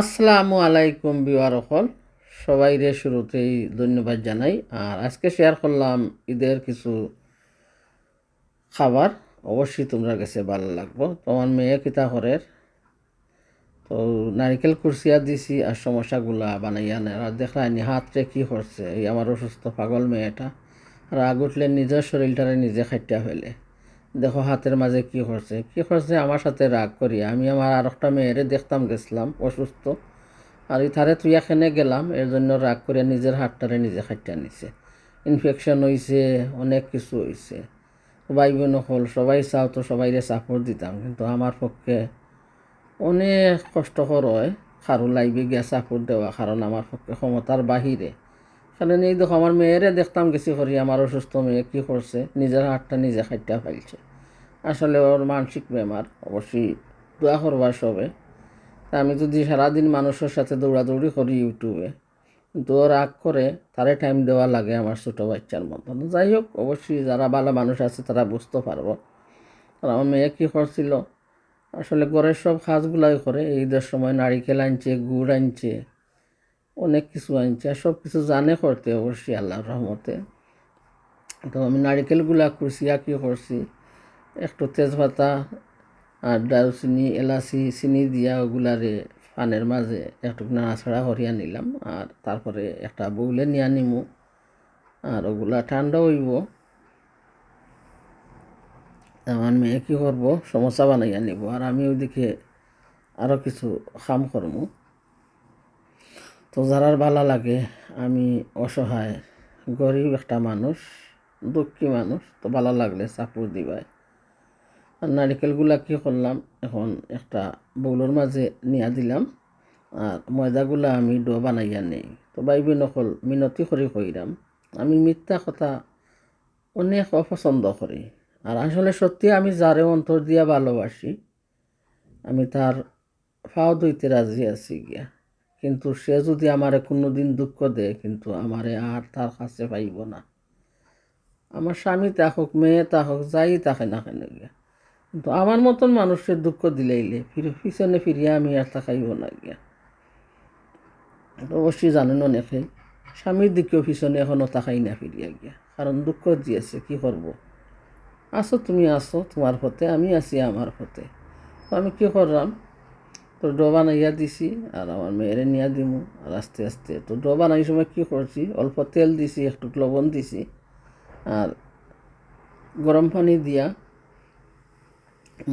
আসসালামু আলাইকুম বিওয়ারকল সবাইরে শুরুতেই ধন্যবাদ জানাই। আর আজকে শেয়ার করলাম ঈদের কিছু খাবার। অবশ্যই তোমরা কাছে ভালো লাগবো। তোমার মেয়ে কিতা করের তো নারিকেল কুরসিয়া দিছি আর সমস্যাগুলা বানাইয়া নেয় আর দেখায়নি হাতরে কি করছে? এই আমার অসুস্থ পাগল মেয়েটা। রাগ উঠলে নিজের শরীরটারে নিজে খাইটা ফেলে। দেখো হাতের মাঝে কি করছে কি করছে আমার সাথে রাগ করি। আমি আমার আর একটা মেয়েরে দেখতাম, গেছিলাম অসুস্থ। আর ইথারে তুই এখানে গেলাম, এর জন্য রাগ করে নিজের হাতটারে নিজে খাইটা নিছে। ইনফেকশন হয়েছে অনেক কিছু হয়েছে ভাই বোন হল, সবাই চাও তো সবাইরে সাপোর্ট দিতাম। কিন্তু আমার পক্ষে অনেক কষ্টকর হয়। খারু লাইবে গিয়া সাপোর্ট দেওয়া, কারণ আমার পক্ষে ক্ষমতার বাহিরে। কারণ এই দেখো, আমার মেয়েরে দেখতাম গেছি করি, আমার অসুস্থ মেয়ে কী করছে? নিজের হাতটা নিজে খাইটা ফেলছে। আসলে ওর মানসিক বেমার, অবশ্যই দোয়া করবার সবে। তা আমি যদি সারাদিন মানুষের সাথে দৌড়াদৌড়ি করি ইউটিউবে, কিন্তু ও রাগ করে, তারে টাইম দেওয়া লাগে আমার ছোটো বাচ্চার মতন। যাই হোক, অবশ্যই যারা ভালো মানুষ আছে, তারা বুঝতে পারব। আর আমার মেয়ে কী করছিল? আসলে ঘরের সব কাজগুলাই করে, ঈদের সময় নারিকেল আনছে, গুড় আনছে অনেক কিছু আনছে সব কিছু জানে করতে অবশ্যই আল্লাহর রহমতে। তো আমি নারিকেলগুলা কুরসিয়া কি করছি? একটু তেজপাতা আর দারুচিনি, এলাচি, চিনি দিয়া ওগুলারে পানের মাঝে একটু নাড়াছাড়া করিয়া নিলাম। আর তারপরে একটা বউলে নিয়ে নিমু। আর ওগুলা ঠান্ডা হইব। আমার মেয়ে কী করব? সমস্যা বানাইয়া নিব। আর আমি ওইদিকে আরও কিছু কাম করব তো যারার ভালো লাগে, আমি অসহায়, গরিব একটা মানুষ, দুঃখী মানুষ, তো ভালো লাগলে চাপুর দিবাই। আর নারিকেলগুলা কী করলাম, এখন একটা বউলোর মাঝে নিয়া দিলাম, আর ময়দাগুলা আমি ডো বানাইয়া নেই। তো বাইবি নকল মিনতি করি কইরাম, আমি মিথ্যা কথা অনেক অপছন্দ করি। আর আসলে সত্যি আমি যারে অন্তর দিয়া ভালোবাসি, আমি তার ফাও দইতে রাজি আছি গিয়া। কিন্তু সে যদি আমারে কোনো দিন দুঃখ দেয়, কিন্তু আমারে আর তার কাছে পাইব না। আমার স্বামী থাকুক, মেয়ে থাকুক, যাই তাকে না কেন গিয়া। কিন্তু আমার মতন মানুষের দুঃখ দিলেইলে ফিরে পিছনে ফিরিয়ে আমি আর তাকাইব না গিয়া। অবশ্যই জানেন অনেকেই, স্বামীর দিকেও পিছনে এখনও তাকাই না ফিরিয়া গিয়া। কারণ দুঃখ দিয়েছে, কি করব? আসো, তুমি আসো, তোমার পথে, আমি আছি আমার পথে। তো আমি কী করলাম? তো ডো বানাইয়া দিছি, আর আমার মেয়েরে নিয়ে দিমু, আর আস্তে আস্তে। তো ডো বানাই সময় কী করছি, অল্প তেল দিছি, একটু লবণ দিছি, আর গরম পানি দিয়া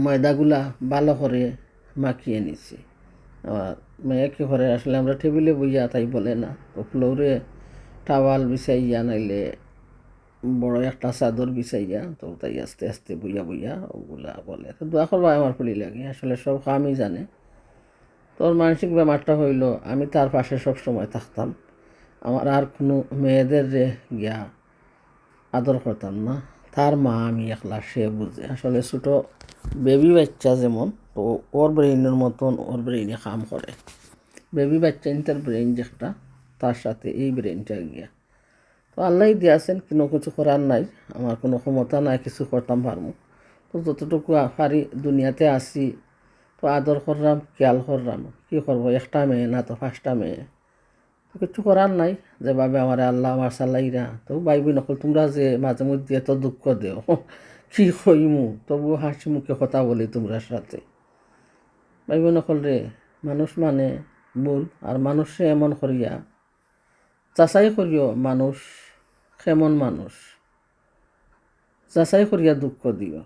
ময়দাগুলা ভালো করে মাখিয়ে নিছি। আর মেয়ে কী করে, আসলে আমরা টেবিলে বইয়া তাই বলে না, তো ফ্লোরে টাওয়াল বিছাইয়া, নাইলে বড় একটা চাদর বিছাইয়া, তো তাই আস্তে আস্তে বইয়া বইয়া ওগুলা বলে। তো দোয়া করবা আমার ফুলি লাগে, আসলে সব কামই জানে। তোর মানসিক ব্যাপারটা হইল, আমি তার পাশে সব সময় থাকতাম। আমার আর কোনো মেয়েদের গিয়া আদর করতাম না। তার মা আমি একলা, সে বুঝে। আসলে ছোটো বেবি বাচ্চা যেমন, তো ওর ব্রেইনের মতন ওর ব্রেইনে কাম করে। বেবি বাচ্চা তার ব্রেইন যেটা, তার সাথে এই ব্রেইনটা গিয়া। তো আল্লাহ দিয়েছেন, কোনো কিছু করার নাই। আমার কোনো ক্ষমতা নাই, কিছু করতাম পারব। তো যতটুকু পারি দুনিয়াতে আসি আদর করলাম, খেয়াল করলাম, কী করব, একটা মেয়ে না তো পাঁচটা মেয়ে। তো কিছু করার নাই, যেভাবে আমার আল্লাহ আমার সাল্লাইরা তো বাইবি নকল তোমরা যে মাঝে মধ্যে এত দুঃখ দেও, কী হইমু তবু হাসি মুখে কথা বলি তোমরা সাথে। বাইবি নকল রে, মানুষ মানে ভুল, আর মানুষে এমন করিয়া, যাচাই করিও মানুষ কেমন মানুষ, যাচাই করিয়া দুঃখ দিও।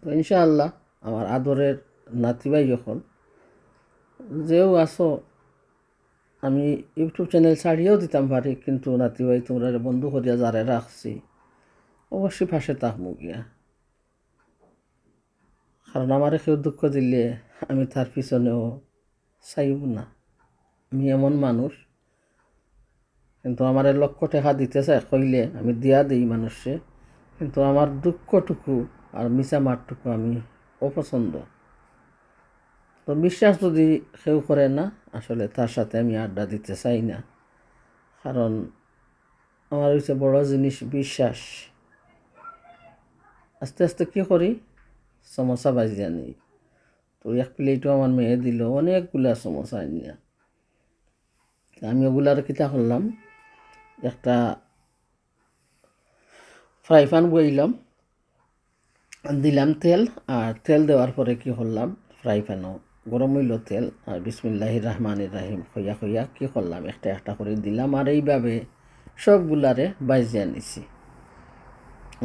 তো ইনশাআল্লাহ আমার আদরের নাতিবাই যখন, যেও আসো, আমি ইউটিউব চ্যানেল ছাড়িয়েও দিতাম পারি কিন্তু নাতিবাই তোমরা বন্ধু করিয়া যারে রাখছি, অবশ্যই পাশে তাকমু গিয়া। কারণ আমার কেউ দুঃখ দিলে আমি তার পিছনেও চাইব না। আমি এমন মানুষ, কিন্তু আমার লক্ষ টাকা দিতে চাই কইলে আমি দিয়া দিই মানুষে, কিন্তু আমার দুঃখটুকু আর মিশা মারটুকু আমি অপছন্দ। তো বিশ্বাস যদি কেউ করে না, আসলে তার সাথে আমি আড্ডা দিতে চাই না। কারণ আমার হচ্ছে বড় জিনিস বিশ্বাস। আস্তে আস্তে কী করি? সমস্যা বাজিয়া নিই তো এক প্লেটও আমার মেয়ে দিল, অনেকগুলা সমোসা নিয়ে আমি ওগুলার কিতা করলাম? একটা ফ্রাই প্যান বইলাম। দিলাম তেল, আর তেল দেওয়ার পরে কি করলাম? ফ্রাই প্যানও গরম হইল তেল, আর বিসমিল্লাহ রহমান রাহিম হইয়া হইয়া কি করলাম? একটা একটা করে দিলাম, আর এইভাবে সবগুলারে বাইজিয়া নিছি।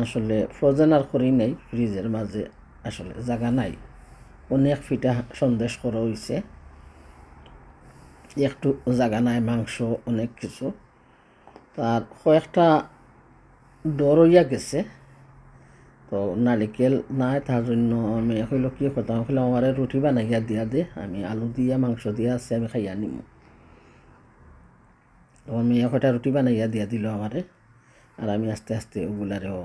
আসলে ফ্রোজেন আর করি নাই, ফ্রিজের মাঝে আসলে জায়গা নাই। অনেক ফিটা সন্দেশ করা হয়েছে একটু জায়গা নাই, মাংস, অনেক কিছু। তার কয়েকটা ডর হইয়া গেছে। তো নারিকেল নাই তার জন্য আমি হইল কি করতাম হইল আমার রুটি বানাইয়া দিয়া দে। আমি আলু দিয়া, মাংস দিয়া আছে, আমি খাইয়া নিম তো আমি একটা রুটি বানাইয়া দিয়া দিল আমারে আর আমি আস্তে আস্তে ওগুলারেও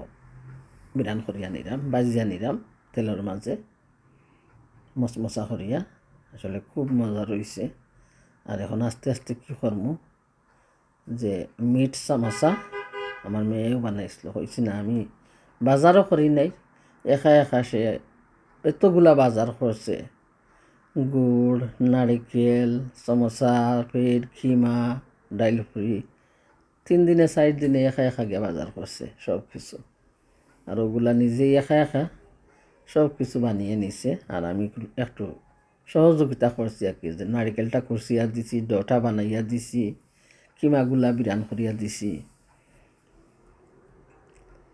বিরান করিয়া নিলাম বাজিয়া নিলাম তেলের মাঝে মচমচা করিয়া আসলে খুব মজা রয়েছে আর এখন আস্তে আস্তে কী করব যে মিট চামচা আমার মেয়েও বানাইছিল হয়েছে না আমি। বাজারও করি নাই। একা একা সে এতগুলা বাজার করছে। গুড়, নারিকেল, সমোসা ফের খিমা, ডাইল ফুরি। তিন দিনে, চার দিনে একা একা গিয়ে বাজার করছে সব কিছু আর ওগুলা নিজেই একা একা সব কিছু বানিয়ে নিছে। আর আমি একটু সহযোগিতা করছি আর কি, যে নারিকেলটা কুচিয়া দিছি, ডটা বানাইয়া দিছি কিমাগুলা বিরান করিয়া দিছি।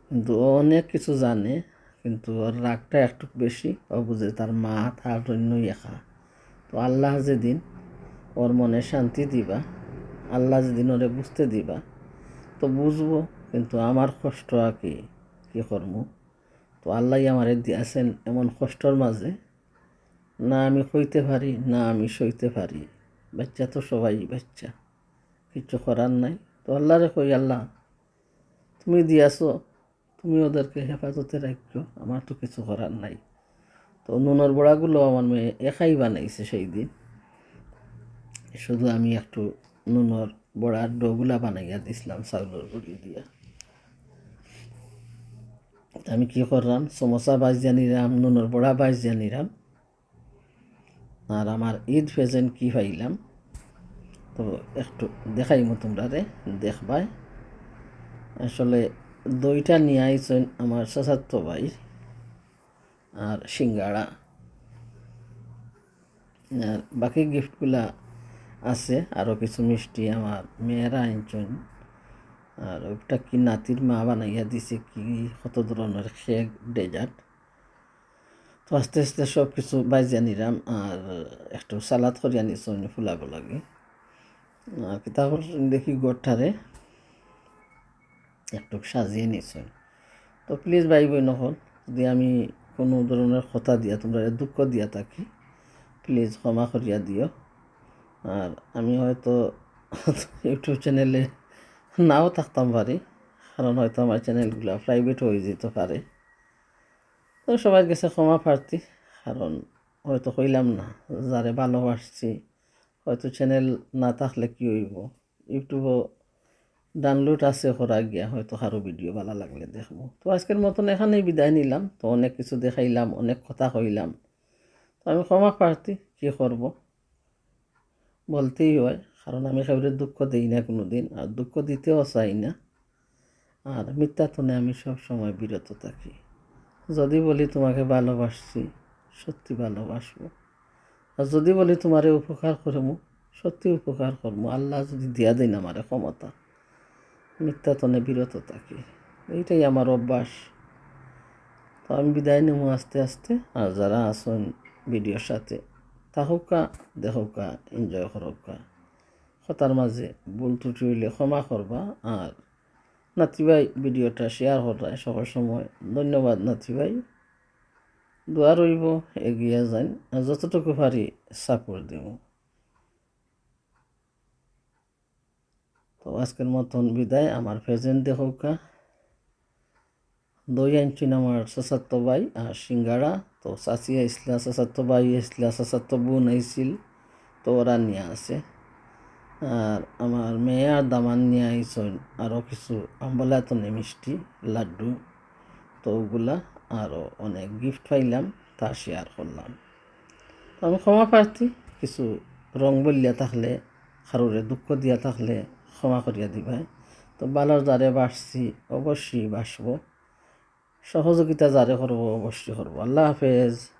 কিন্তু অনেক কিছু জানে, কিন্তু ওর রাগটা একটু বেশি। ও বুঝে তার মা তার জন্যই একা। তো আল্লাহ যেদিন ওর মনে শান্তি দিবা, আল্লাহ যেদিন ওরে বুঝতে দিবা, তো বুঝব, কিন্তু আমার কষ্ট আর কি, কী করব? তো আল্লাহ আমারে দিয়েছেন এমন কষ্টর মাঝে, না আমি কইতে পারি, না আমি সইতে পারি। বাচ্চা তো সবাই বাচ্চা, কিছু করার নাই। তো আল্লাহরে কই, আল্লাহ, তুমি দিয়াছো তুমি ওদেরকে হেফাজতে রাখছো আমার তো কিছু করার নাই। তো নুনের বড়াগুলো আমার মেয়ে একাই বানাইছে সেই দিন শুধু আমি একটু নুনের বড়ার ডোগুলা বানাইয়া দিছিলাম চাউলের গুঁড়ি দিয়া। আমি কি করলাম? সমোসা বাজিয়া নিলাম, নুনের বড়া বাজিয়া নিলাম। আর আমার ঈদ ফেজেন কি পাইলাম? তো একটু দেখাইমো তোমরা রে দেখবাই। আসলে দইটা নিয়ে আইছেন আমার চাচাত্ত ভাই আর সিঙ্গাড়া আর বাকি গিফটগুলা আছে আরও কিছু মিষ্টি আমার মেয়েরা আনছেন। আর ওটা কি নাতির মা বানাইয়া দিছে কি, কত ধরনের কেক ডেজার্ট। তো আস্তে আস্তে সব কিছু বাইজিয়া নিলাম আর একটু সালাদ করিয়া নিছো ফুলাব লাগে আর কিতা দেখি গোঠারে একটু সাজিয়ে নিছো। তো প্লিজ ভাই বই নহল যদি আমি কোনো ধরনের কথা দিয়া, তোমরা দুঃখ দিয়া থাকি প্লিজ ক্ষমা করিয়া দিও। আর আমি হয়তো ইউটিউব চ্যানেলে নাও থাকতাম পারি, কারণ হয়তো আমার চ্যানেলগুলো প্রাইভেট হয়ে যেতে পারে। তো সবার কাছে ক্ষমা প্রার্থী, কারণ হয়তো কইলাম না, যারে ভালোবাসছি, হয়তো চ্যানেল না থাকলে কি হইব? ইউটিউবও ডাউনলোড আছে করা গিয়া হয়তো কারও ভিডিও ভালো লাগলে দেখব। তো আজকের মতন এখানেই বিদায় নিলাম। তো অনেক কিছু দেখাইলাম, অনেক কথা কইলাম। তো আমি ক্ষমা প্রার্থী, কী করব? বলতেই হয়, কারণ আমি কাউরে দুঃখ দিই না কোনো দিন আর দুঃখ দিতেও চাই না। আর মিথ্যাতনে আমি সব সময় বিরত থাকি। যদি বলি তোমাকে ভালোবাসছি, সত্যি ভালোবাসবো। আর যদি বলি তোমারে উপকার করব সত্যি উপকার করব আল্লাহ যদি দিয়া দেন আমারে ক্ষমতা। মিথ্যাতনে বিরত থাকি। এইটাই আমার অভ্যাস। তো আমি বিদায় নেব আস্তে আস্তে। আর যারা আসুন ভিডিওর সাথে থাকুকা দেখুকা এনজয় করুকা কথার মাঝে ভুল ত্রুটি হইলে ক্ষমা করবা। আর নাতি ভাই ভিডিওটা শেয়ার করায় সবার সময় ধন্যবাদ নাতি ভাই। দোয়া রইব, এগিয়ে যান। যতটুকু পারি সাপোর্ট দেব। তো আজকের মতন বিদায়। আমার প্রেজেন্ট দেখুকা দই আনছেন আমার চাচাত্ত ভাই আর সিঙ্গারা। তো চাচি আইসলা চাচাত্ত ভাই আইসলা চাচাত্ত বোন আইছিল তো ওরা নিয়ে আসে। আর আমার মেয়ে আর দামান নিয়ে আইসন আরও কিছু আম্বলাতনে মিষ্টি, লাড্ডু। তো ওগুলা আরও অনেক গিফট পাইলাম, তা শেয়ার করলাম। তো আমি ক্ষমা প্রার্থী। কিছু রং বলিয়া থাকলে, কারোরে দুঃখ দিয়া থাকলে ক্ষমা করিয়া দিবে তো বালার যারে বাসছি, অবশ্যই বাসব। সহযোগিতা যারে করব, অবশ্যই করব। আল্লাহ হাফেজ।